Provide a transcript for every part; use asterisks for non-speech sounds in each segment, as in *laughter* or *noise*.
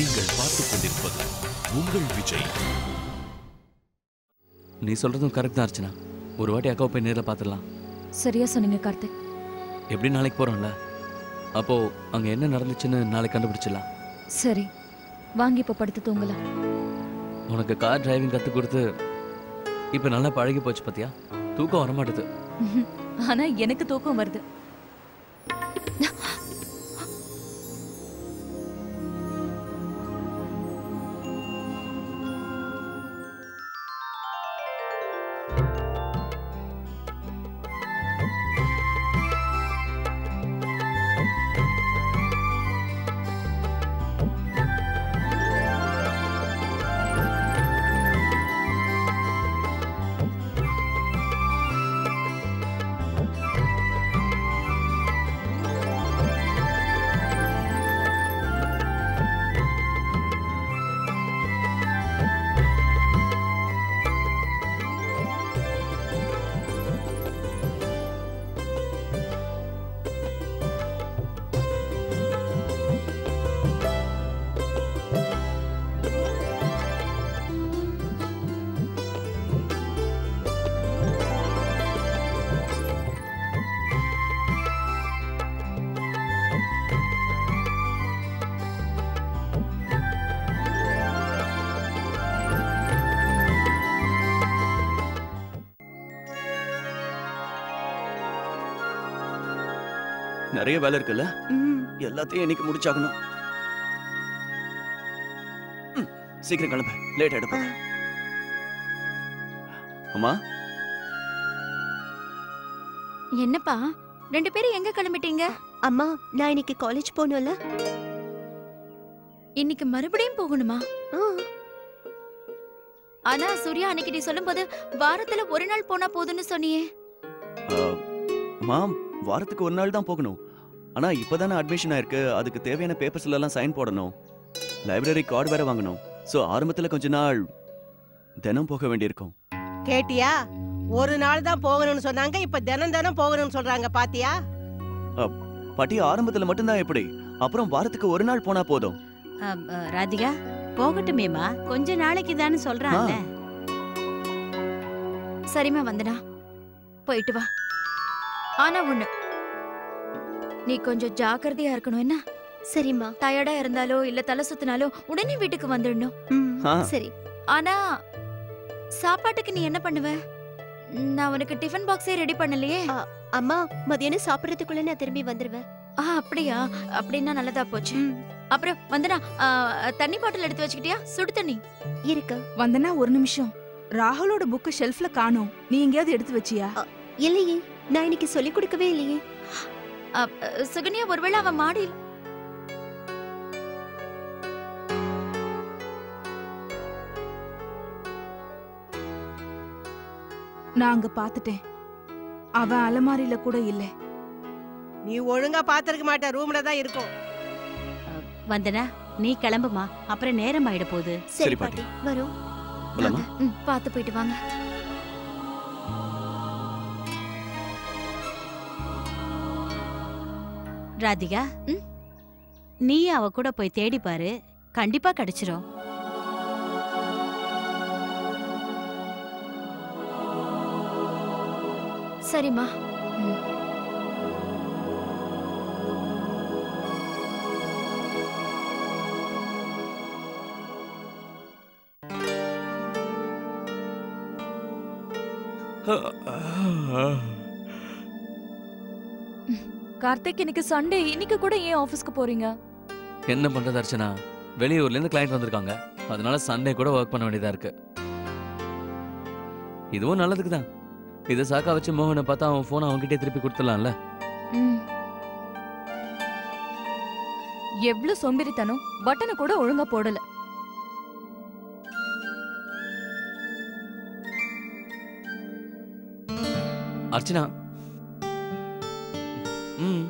நீங்கள் பார்த்துக் கொண்டிருப்பது உங்கள் விஜய். நீ சொல்றதும் கரெக்ட் தான் அர்ச்சனா. ஒரு வாட்டி அக்காவை போய் நேரில் பார்த்துடலாம். சரியா சொன்னீங்க கார்த்திக். எப்படி நாளைக்கு போறோம்ல? அப்போ அங்க என்ன நடந்துச்சுன்னு நாளைக்கு கண்டுபிடிச்சிடலாம். சரி. வாங்கி இப்ப படுத்து தூங்கலாம். உனக்கு கார் டிரைவிங் கற்றுக் கொடுத்து இப்போ நல்லா பழகி போச்சு பாத்தியா? தூக்கம் வர மாட்டுது *laughs* ஆனா எனக்கு தூக்கம் வருது. நிறைய வேலை இருக்குல்ல? எல்லாத்தையும் இன்னைக்கு முடிச்சாகணும்? ம், சீக்கிரம் கிளம்பு. லேட் ஆயிட போகுது அம்மா? என்னப்பா? ரெண்டு பேரும் எங்க கிளம்பிட்டீங்க? அம்மா நான் இன்னைக்கு காலேஜ் போகணும்ல. இன்னைக்கு மறுபடியும் போகணுமா? ஆனா சூர்யா அன்னைக்கு நீ சொல்லும்போது வாரத்துல ஒரு நாள் போனா போதும்னு சொன்னியே. அம்மா வாரத்துக்கு ஒரு நாள் தான் போகணும். ஆனா இப்பதானே அட்மிஷன் ஆயிருக்கு. அதுக்கு தேவையான பேப்பர்ஸ்ல எல்லாம் சைன் போடணும். லைப்ரரி கார்டு வேற வாங்கணும். சோ ஆரம்பத்துல கொஞ்ச நாள் தினம் போக வேண்டியிருக்கும். கேட்டியா? ஒரு நாள் தான் போகணும்னு சொன்னாங்க. இப்ப தினம் தினம் போகணும்னு சொல்றாங்க. பாத்தியா? பாட்டி ஆரம்பத்துல மட்டும்தான் எப்படி? அப்புறம் வாரத்துக்கு ஒரு நாள் போனா போதும். ராதிகா போகட்டுமேமா கொஞ்ச நாளைக்கு தானே சொல்றாங்க சரிம்மா வந்தனா. போயிட்டு வா. ஆனா ஒண்ணு நீ கொஞ்சம் ஜாக்கிரதையா இருக்கணும் என்ன? சரிம்மா. டயர்டா இருந்தாலோ இல்ல தலை சுத்தினாலோ உடனே வீட்டுக்கு வந்துடணும். சரி. ஆனா சாப்பாட்டுக்கு நீ என்ன பண்ணுவ? நான் உனக்கு டிஃபன் பாக்ஸே ரெடி பண்ணலையே. அம்மா மதியானம் சாப்பிடறதுக்குள்ள நான் திரும்பி வந்துருவேன். ஆ அப்படியா? அப்படின்னா நல்லதா போச்சு. அப்புறம் வந்தனா தண்ணி பாட்டில் எடுத்து வச்சுக்கிட்டியா? சுடு தண்ணி. இருக்கு. வந்தனா ஒரு நிமிஷம். ராகுலோட புக்கு ஷெல்ஃப்ல காணோம். நீ எங்கேயாவது எடுத்து வச்சியா? இல்லையே. நான் இன்னைக்கு சொல்லி கொடுக்கவே இல்லையே. சுகன்யா ஒருவேளை அவன் மாடியில்? நான் அங்க பாத்துட்டேன் அவன் அலமாரியில கூட இல்ல. நீ ஒழுங்கா பாத்திருக்க மாட்ட ரூம்ல தான் இருக்கும். வந்தனா நீ கிளம்புமா? அப்புறம் நேரம் ஆயிட போகுது. சரி பாட்டி. வரும். பார்த்து போயிட்டு வாங்க. ராதிகா ம்? நீ அவ கூட போய் தேடி பாரு கண்டிப்பா கிடைச்சிரும் சரிம்மா ம். கார்த்திக் இன்னைக்கு சண்டே இன்னைக்கு கூட ஏன் ஆபீஸ்க்கு போறீங்க? என்ன பண்றது அர்ச்சனா? வெளியூர்ல இருந்து கிளைண்ட் வந்திருக்காங்க. அதனால சண்டே கூட ஒர்க் பண்ண வேண்டியதா இருக்கு. இதுவும் நல்லதுக்கு தான். இதை சாக்கா வச்சு மோகனை பார்த்தா அவன் போனை அவன்கிட்டே திருப்பி கொடுத்துடலாம்ல. எவ்ளோ சோம்பேறித்தனம். பட்டனை கூட ஒழுங்கா போடல. அர்ச்சனா ம்.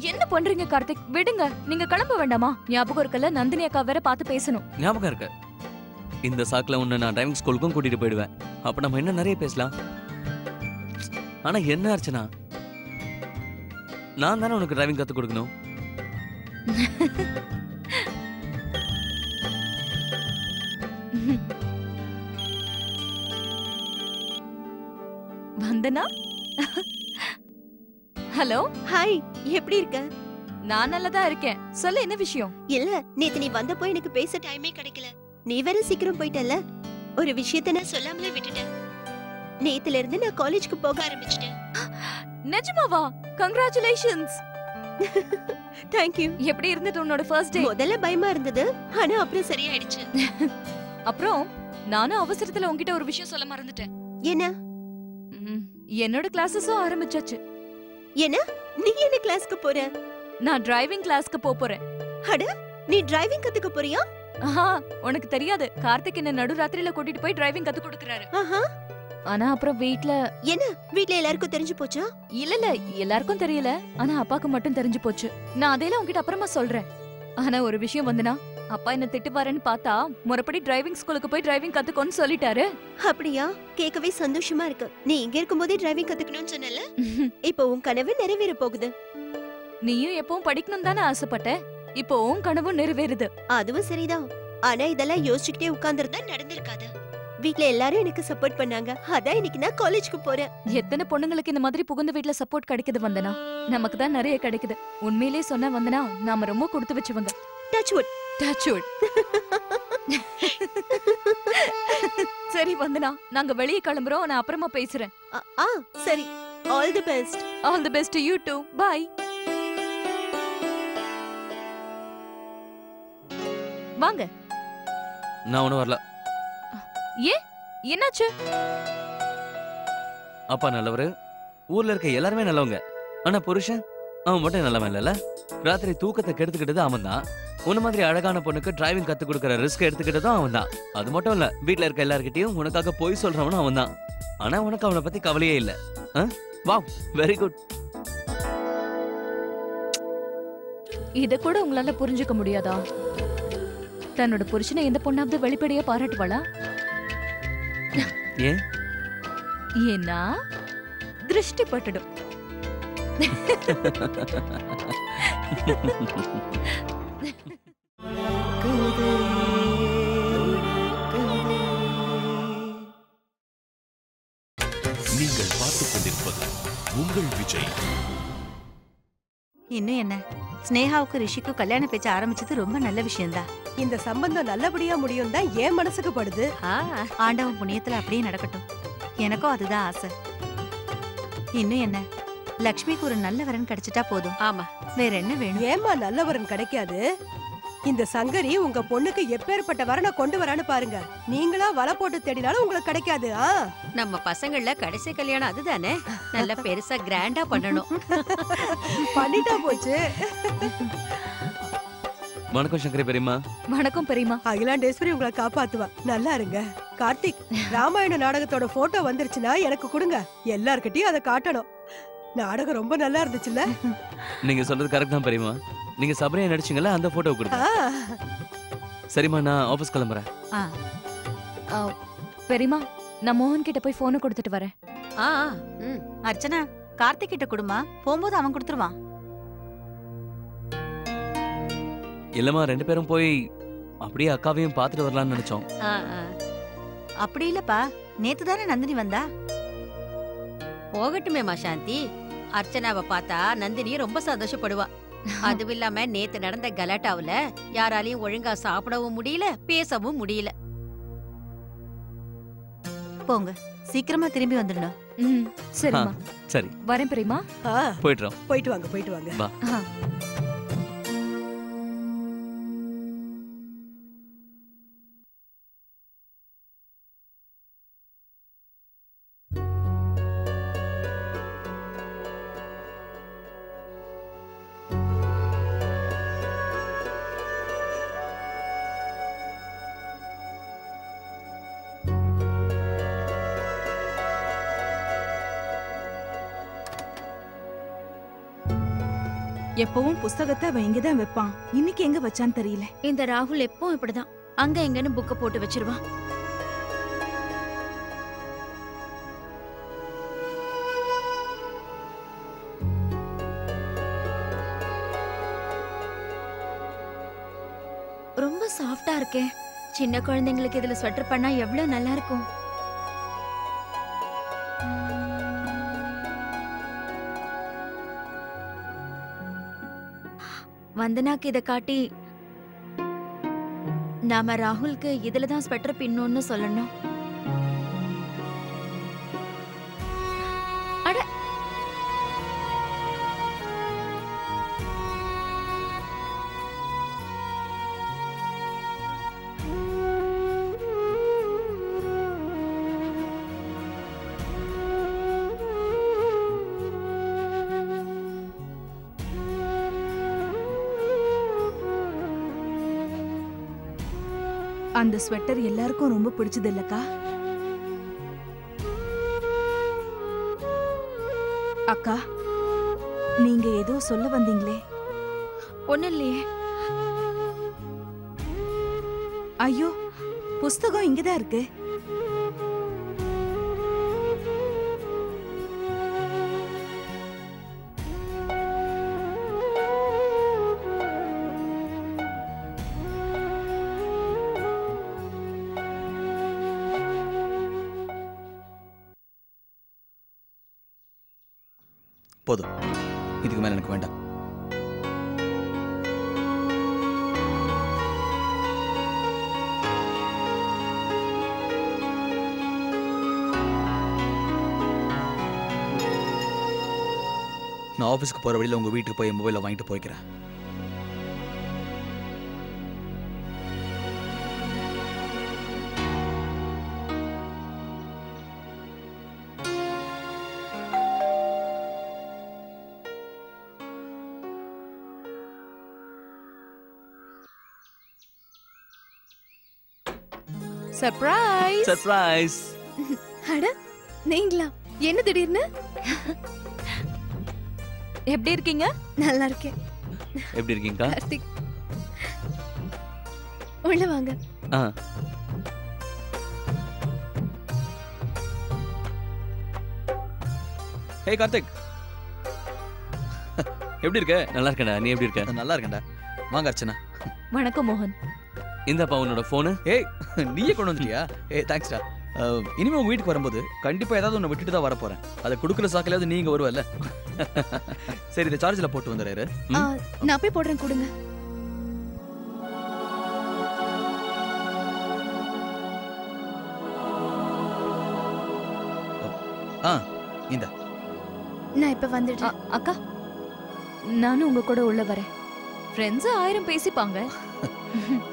என்ன பண்றீங்க கார்த்திக்? விடுங்க நீங்க கிளம்ப வேண்டாமா? ஞாபகம் இருக்கல நந்தினி அக்கா வேற பார்த்து பேசணும். ஞாபகம் இருக்கு. இந்த சாக்குல உன்னை நான் டிரைவிங் ஸ்கூலுக்கும் கூட்டிட்டு போயிடுவேன். அப்ப நம்ம என்ன நிறைய பேசலாம். ஆனா என்ன அர்ச்சனா? நான் தானே உனக்கு டிரைவிங் கத்து கொடுக்கணும்? வந்தனா? ஹலோ? ஹாய் எப்படி இருக்க? நான் நல்லதா இருக்கேன். சொல்ல என்ன விஷயம்? இல்ல நேத்து நீ வந்தப்போ எனக்கு பேச டைமே கிடைக்கல. நீ வேற சீக்கிரம் போயிட்டல ஒரு விஷயத்த நான் சொல்லாமலே விட்டுட்டேன். நேத்துல இருந்து நான் காலேஜ்க்கு போக ஆரம்பிச்சிட்டேன். நிஜமாவா? கங்க்ராச்சுலேஷன்ஸ் தேங்க்யூ எப்படி இருந்தது உன்னோட ஃபர்ஸ்ட் டே முதல்ல பயமா இருந்தது ஆனா அப்புறம் சரியாயிடுச்சு. அப்புறம் நானும் அவசரத்துல உன்கிட்ட ஒரு விஷயம் சொல்ல மறந்துட்டேன். என்ன? என்னோட கிளாஸஸும் ஆரம்பிச்சாச்சு. என்ன? நீ என்ன கிளாஸ்க்கு போற? நான் டிரைவிங் கிளாஸ்க்கு போப் போறேன். அட நீ டிரைவிங் கத்துக்க போறியா? ஆஹா உனக்கு தெரியாது. கார்த்திக் என்ன நடுராத்திரியில கூட்டிட்டு போய் டிரைவிங் கத்து கொடுக்கறாரு. ஆஹா. ஆனா அப்புறம் வீட்ல என்ன? வீட்ல எல்லாருக்கும் தெரிஞ்சு போச்சா? இல்ல இல்ல எல்லாருக்கும் தெரியல. ஆனா அப்பாக்கு மட்டும் தெரிஞ்சு போச்சு. நான் அதையெல்லாம் உன்கிட்ட அப்புறமா சொல்றேன். ஆனா ஒரு விஷயம் வந்துனா அப்பா என்ன திட்டுவாருன்னு பார்த்தா முறைப்படி டிரைவிங் ஸ்கூலுக்கு போய் டிரைவிங் கத்துக்கோன்னு சொல்லிட்டாரு. அப்படியா? கேட்கவே சந்தோஷமா இருக்கு. நீ இங்க இருக்கும்போதே டிரைவிங் கத்துக்கணும்னு சொன்னல இப்போ உன் கனவு நிறைவேற போகுது. நீயும் எப்பவும் படிக்கணும் தானே ஆசைப்பட்ட இப்போ உன் கனவும் நிறைவேறுது. அதுவும் சரிதான். ஆனா இதெல்லாம் யோசிச்சுக்கிட்டே உட்கார்ந்திருந்தா நடந்திருக்காது. வீட்ல எல்லாரும் எனக்கு சப்போர்ட் பண்ணாங்க. அதான் இன்னைக்கு நான் காலேஜ்க்கு போறேன். எத்தனை பொண்ணுங்களுக்கு இந்த மாதிரி புகுந்த வீட்ல சப்போர்ட் கிடைக்குது வந்தனா? நமக்கு தான் நிறைய கிடைக்குது. உண்மையிலேயே சொன்ன வந்தனா நாம ரொம்ப கொடுத்து வச்சவங்க. Touch wood Touch wood. சரி வந்தனா நாங்க வெளியே கிளம்புறோம். நான் அப்புறமா பேசுறேன். ஆ சரி. All the best all the best you too bye வாங்க. நான் ஒன்றும் வரல. என்னாச்சு? அப்பா நல்லவரு ஊர்ல இருக்க எல்லாருமே நல்லவங்க. ஆனா புருஷன் அவன் மட்டும் நல்லவன் இல்லைல்ல? ராத்திரி தூக்கத்தை கெடுத்துக்கிட்டது அவன் தான் உன்ன மாதிரி அழகான பொண்ணுக்கு டிரைவிங் கத்து கொடுக்கற ரிஸ்க் எடுத்துக்கிட்டதும் அவன் தான் அது மட்டும் இல்ல வீட்ல இருக்க எல்லார்கிட்டயும் உனக்காக போய் சொல்றவனும் அவன் தான் ஆனா உனக்கு அவனை பத்தி கவலையே இல்ல. வாவ் வெரி குட் இத கூட உங்களால புரிஞ்சுக்க முடியாதா? தன்னோட புருஷனை எந்த பொண்ணாவது வெளிப்படையா பாராட்டுவாளா? ஏன்? ஏன்னா திருஷ்டி பட்டுடும். நீங்கள் *laughs* இன்னும் என்ன? ஸ்னேகாவுக்கு ரிஷிக்கும் கல்யாண பேச்ச ஆரம்பிச்சது ரொம்ப நல்ல விஷயம்தான். இந்த சம்பந்தம் நல்லபடியா முடியும் தான் என் மனசுக்கு படுது. ஆண்டவன் புண்ணியத்துல அப்படியே நடக்கட்டும். எனக்கும் அதுதான் ஆசை. இன்னும் என்ன? லக்ஷ்மிக்கு ஒரு நல்ல வரன் கிடைச்சிட்டா போதும். ஆமா. வேற என்ன வேணும்? ஏமா நல்லவரன் கிடைக்காது? இந்த சங்கரி உங்க பொண்ணுக்கு எப்பேற்பட்ட வரனை கொண்டு வரான்னு பாருங்க. நீங்களா வலை போட்டு தேடினாலும் உங்களுக்கு கிடைக்காது ஆ? நம்ம பசங்கள்ல கடைசி கல்யாணம் அதுதானே? நல்ல பெருசா கிராண்டா பண்ணணும். *laughs* பண்ணிட்டா போச்சு. வணக்கம் சங்கரி பெரியம்மா. வணக்கம் பெரியமா அகிலாண்டேஸ்வரி உங்களை காப்பாத்துவா. நல்லா இருங்க. கார்த்திக் ராமாயண நாடகத்தோட போட்டோ வந்துருச்சுன்னா எனக்கு கொடுங்க. எல்லார்கிட்டயும் அதை காட்டணும். நாடகம் ரொம்ப நல்லா இருந்துச்சுல்ல? நீங்க சொல்றது கரெக்ட் தான் பெரியம்மா. நீங்க சபரியா நடிச்சீங்கல்ல அந்த போட்டோ கொடுங்க. சரிம்மா நான் ஆபீஸ் கிளம்புறேன். பெரியமா நான் மோகன் கிட்ட போய் போனை கொடுத்துட்டு வரேன். ஆ. அர்ச்சனா கார்த்திக் கிட்ட கொடுமா போகும்போது அவன் கொடுத்துருவான். இல்லம்மா ரெண்டு பேரும் போய் அப்படியே அக்காவையும் பார்த்துட்டு வரலாம்னு நினைச்சோம். அப்படி இல்லப்பா. நேத்து தானே நந்தினி வந்தா? போகட்டுமேமா சாந்தி. அர்ச்சனாவை பார்த்தா நந்தினி ரொம்ப சந்தோஷப்படுவா. அதுவும் இல்லாம நேத்து நடந்த கலாட்டாவுல யாராலையும் ஒழுங்கா சாப்பிடவும் முடியல பேசவும் முடியல. போங்க. சீக்கிரமா திரும்பி வந்துடணும் ம் சரிம்மா. சரி. வரேன் பெரியமா ஆ, போயிட்டுறோம் போயிட்டு வாங்க போயிட்டு வாங்க. எப்பவும் புஸ்தகத்தை அவன் இங்கதான் வைப்பான். இன்னைக்கு எங்க வச்சான்னு தெரியல. இந்த ராகுல் எப்பவும் இப்படிதான். அங்க எங்கன்னு புக்க போட்டு வச்சிருவான். ரொம்ப சாஃப்டா இருக்கே. சின்ன குழந்தைங்களுக்கு இதுல ஸ்வெட்டர் பண்ணா எவ்வளவு நல்லா இருக்கும். வந்தனாக்கு இத காட்டி நாம ராகுலுக்கு இதுல தான் ஸ்வெட்டர் பின்னோன்னு சொல்லணும். அந்த ஸ்வெட்டர் எல்லாருக்கும் ரொம்ப பிடிச்சது இல்லக்கா அக்கா நீங்க ஏதோ சொல்ல வந்தீங்களே. ஒண்ணு இல்லையே ஐயோ புஸ்தகம் இங்கதான் இருக்கு. நான் ஆஃபீஸ்க்கு போற வழியில உங்க வீட்டுக்கு போய் மொபைலை வாங்கிட்டு போய்க்கிறேன். சர்ப்ரைஸ் சர்ப்ரைஸ் அட நீங்களா? என்ன திடீர்னு? எப்படி இருக்கீங்க? நல்லா இருக்கேன். எப்படி இருக்கீங்கக்கா? கார்த்திக். உள்ள வாங்க. ஆ. ஹே கார்த்திக். எப்படி இருக்க? நல்லா இருக்கேன்டா. நீ எப்படி இருக்க? நல்லா இருக்கேன்டா. வாங்க அர்ச்சனா. வணக்கம் மோகன். இந்தப்பா உன்னோட போனு ஏய் நீயே கொண்டு வந்துட்டியா? ஏய் தேங்க்ஸ்டா இனிமே உங்க வீட்டுக்கு வரும்போது கண்டிப்பா ஏதாவது ஒன்று விட்டுட்டு தான் வர போறேன் அதை கொடுக்குற சாக்கிலாவது நீங்க வருவல்ல. சரி இதை சார்ஜில் போட்டு வந்துடுறாரு நான் போய் போடுறேன் கொடுங்க. ஆ இந்த. நான் இப்ப வந்துடுறேன். அக்கா நானும் உங்க கூட உள்ள வரேன். ஃப்ரெண்ட்ஸ் ஆயிரம் பேசிப்பாங்க. *laughs*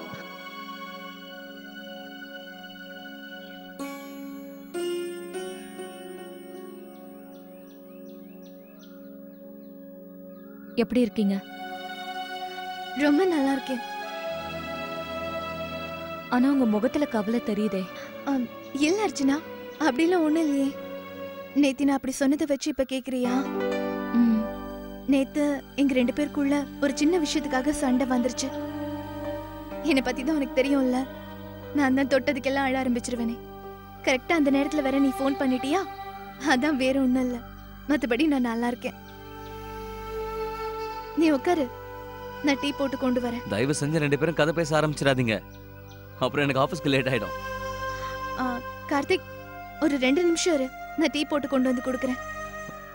எப்படி இருக்கீங்க? ரொம்ப நல்லா இருக்கேன். ஆனா உங்க முகத்துல கவலை தெரியுதே. இல்ல அர்ச்சனா அப்படிலாம் ஒண்ணும் இல்லையே. நேத்தி நான் அப்படி சொன்னதை வச்சு இப்ப கேக்குறியா? நேத்து எங்க ரெண்டு பேருக்குள்ள ஒரு சின்ன விஷயத்துக்காக சண்டை வந்துருச்சு. என்னை பத்தி தான் உனக்கு தெரியும்ல? நான் தான் தொட்டதுக்கெல்லாம் அழ ஆரம்பிச்சிருவேனே. கரெக்டா அந்த நேரத்துல வேற நீ ஃபோன் பண்ணிட்டியா? அதான் வேற ஒண்ணும் இல்ல. மத்தபடி நான் நல்லா இருக்கேன். நீ உட்காரு நான் டீ போட்டு கொண்டு வரேன். தயவு செஞ்சு ரெண்டு பேரும் கதை பேச ஆரம்பிச்சிடாதீங்க. அப்புறம் எனக்கு ஆஃபீஸ்க்கு லேட் ஆயிடும். ஆ, கார்த்திக் ஒரு ரெண்டு நிமிஷம் இரு. நான் டீ போட்டு கொண்டு வந்து கொடுக்குறேன்.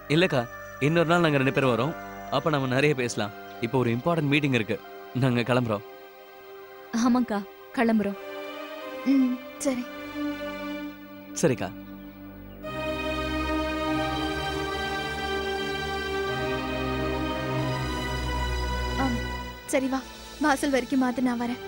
இல்லக்கா இன்னொரு நாள் நாங்க ரெண்டு பேரும் வரோம். அப்ப நம்ம நிறைய பேசலாம். இப்போ ஒரு இம்பார்ட்டன்ட் மீட்டிங் இருக்கு. நாங்க கிளம்புறோம். ஆமாக்கா கிளம்புறோம். ம் சரி. சரிக்கா. சரி வா. வாசல் வரைக்கும் மாத்து நான் வரேன்.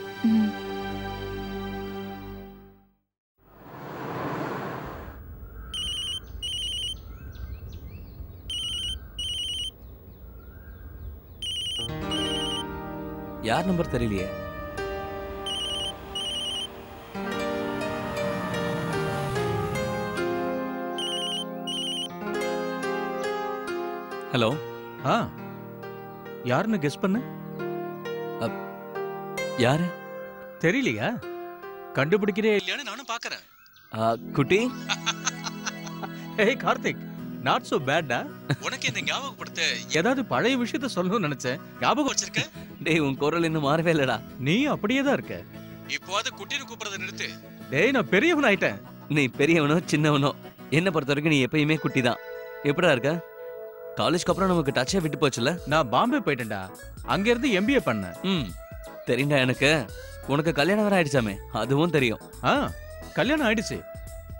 யார் நம்பர் தெரியலையே? ஹலோ? ஆ. யாருன்னு கெஸ் பண்ணு. யாரு? தெரியலையா? கண்டுபிடிக்கிறே இல்லையான்னு நானும் பாக்குறேன். குட்டி? *laughs* ஏய் கார்த்திக் நாட் சோ பேட்டா உனக்கு இந்த ஞாபகப்படுத்த ஏதாவது பழைய விஷயத்த சொல்லணும்னு நினைச்சேன். ஞாபகம் வச்சிருக்க? டேய் உன் குரல் இன்னும் மாறவே இல்லடா. நீ அப்படியே தான் இருக்க. இப்போ அது குட்டின்னு கூப்பிடுறத நிறுத்து. டேய் நான் பெரியவன் ஆயிட்டேன். நீ பெரியவனோ சின்னவனோ? என்ன பொறுத்த வரைக்கும் நீ எப்பயுமே குட்டி தான் எப்படா இருக்க? காலேஜ்க்கு அப்புறம் நமக்கு டச்சே விட்டு போச்சுல நான் பாம்பே போயிட்டேன்டா. அங்க இருந்து எம்பிஏ பண்ணேன் ம். தெரியும்டா எனக்கு. உனக்கு கல்யாணம் வேற ஆயிடுச்சாமே அதுவும் தெரியும். ஆ கல்யாணம் ஆயிடுச்சு.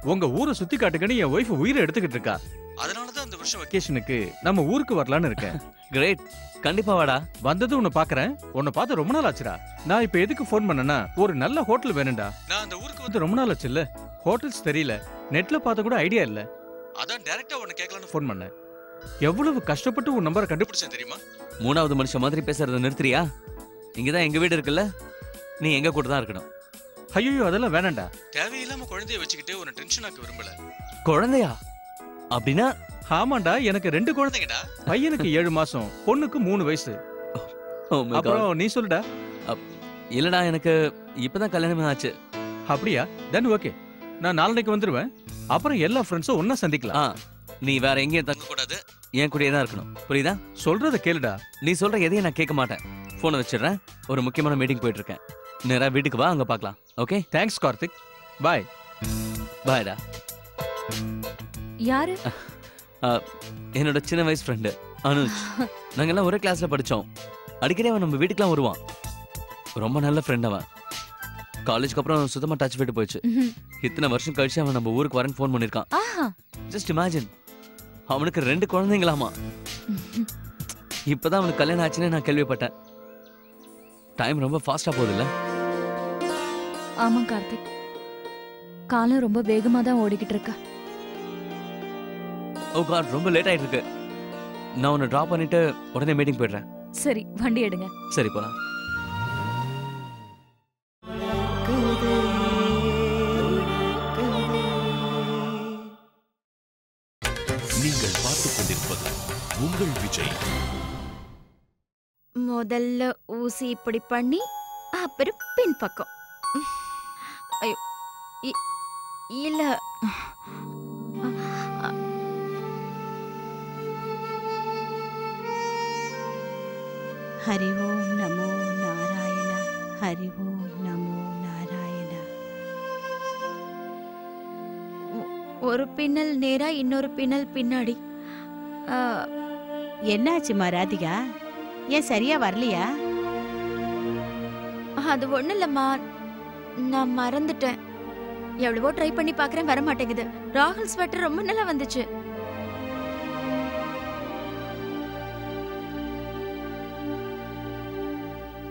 உங்க ஊரை சுத்தி காட்டுக்கன்னு என் ஒய்ஃப் உயிரை எடுத்துக்கிட்டு இருக்கா. அதனால தான் இந்த வருஷம் வெக்கேஷனுக்கு நம்ம ஊருக்கு வரலான்னு இருக்கேன். *laughs* கிரேட் கண்டிப்பா வாடா. வந்தது உன்னை பாக்குறேன். உன்னை பார்த்து ரொம்ப நாள் ஆச்சுடா. நான் இப்ப எதுக்கு ஃபோன் பண்ணேன்னா ஒரு நல்ல ஹோட்டல் வேணும்டா. நான் அந்த ஊருக்கு வந்து ரொம்ப நாள் ஆச்சு இல்ல ஹோட்டல்ஸ் தெரியல நெட்ல பார்த்த கூட ஐடியா இல்ல. அதான் டைரக்டா உன்னை கேட்கலாம்னு ஃபோன் பண்ணேன். எவ்வளவு கஷ்டப்பட்டு உன் நம்பரை கண்டுபிடிச்சேன் தெரியுமா? மூணாவது மனுஷன் மாதிரி பேசுறத நிறுத்துறியா? இங்கதான் எங்க வீடு இருக்குல்ல? நீ எங்க கூட தான் இருக்கணும். ஐயோ அதெல்லாம் வேணாம்டா தேவையில்லாம குழந்தைய வச்சுக்கிட்டு உன்னை டென்ஷன் ஆக்க விரும்பல. குழந்தையா? அப்படின்னா? ஆமாண்டா எனக்கு ரெண்டு குழந்தைங்கடா. பையனுக்கு ஏழு மாசம் பொண்ணுக்கு மூணு வயசு. Oh. அப்புறம் நீ சொல்லுடா. இல்லடா எனக்கு இப்பதான் கல்யாணமே ஆச்சு. அப்படியா? தென் ஓகே நான் நாளைக்கு வந்துருவேன். அப்புறம் எல்லா ஃப்ரெண்ட்ஸும் ஒண்ணா சந்திக்கலாம். நீ வேற எங்கேயும் தங்க கூடாது என் கூடயே தான் இருக்கணும். புரியுதா? சொல்றத கேளுடா. நீ சொல்ற எதையும் நான் கேட்க மாட்டேன். போனை வச்சிடுறேன். ஒரு முக்கியமான மீட்டிங் போயிட்டு இருக்கேன் நேரா வீட்டுக்கு வா அங்க பார்க்கலாம். ஓகே தேங்க்ஸ் கார்த்திக் பாய் பாய்டா யாரு? என்னோட சின்ன வயசு ஃப்ரெண்டு அனுஜ். *laughs* நாங்கெல்லாம் ஒரே கிளாஸ்ல படிச்சோம். அடிக்கடி அவன் நம்ம வீட்டுக்குலாம் வருவான். ரொம்ப நல்ல ஃப்ரெண்ட் அவன். காலேஜ்க்கு அப்புறம் சுத்தமா டச் விட்டு போயிடுச்சு. இத்தனை வருஷம் கழிச்சு அவன் நம்ம ஊருக்கு வரேன்னு ஃபோன் பண்ணிருக்கான் ஜஸ்ட் இமேஜின் அவனுக்கு ரெண்டு குழந்தைங்களாமா. இப்பதான் அவனுக்கு கல்யாணம் ஆச்சுன்னு நான் கேள்விப்பட்டேன். டைம் ரொம்ப ஃபாஸ்டா போகுதுல்ல? ஆமா கார்த்திக். காலம் ரொம்ப வேகமா தான் ஓடிக்கிட்டு இருக்கா ஓ காட் ரொம்ப லேட் ஆயிட்டு இருக்கு நான் உன்னை ட்ராப் பண்ணிட்டு உடனே மீட்டிங் போயிடுறேன். சரி வண்டி எடுங்க. சரி போலாம். முதல்ல ஊசி இப்படி பண்ணி அப்புறம் பின் பக்கம் ஐயோ இல்ல. ஹரி ஓம் நமோ நாராயண ஹரி ஓம் நமோ நாராயண. ஒரு பின்னல் நேரா இன்னொரு பின்னல் பின்னாடி. என்னாச்சுமா ராதிகா ஏன் சரியா வரலையா? அது ஒண்ணு இல்லம்மா நான் மறந்துட்டேன். எவ்வளவோ ட்ரை பண்ணி பாக்குறேன் வர மாட்டேங்குது ராகுல் ஸ்வெட்டர் ரொம்ப நல்லா வந்துச்சு.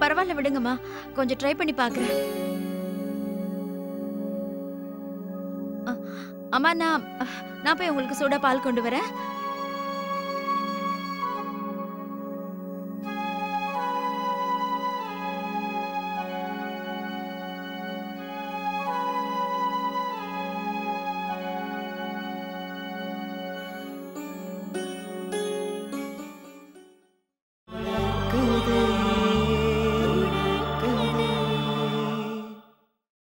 பரவாயில்ல விடுங்கம்மா கொஞ்சம் ட்ரை பண்ணி பாக்குறேன் அம்மா நான் நான் போய் உங்களுக்கு சூடா பால் கொண்டு வரேன்.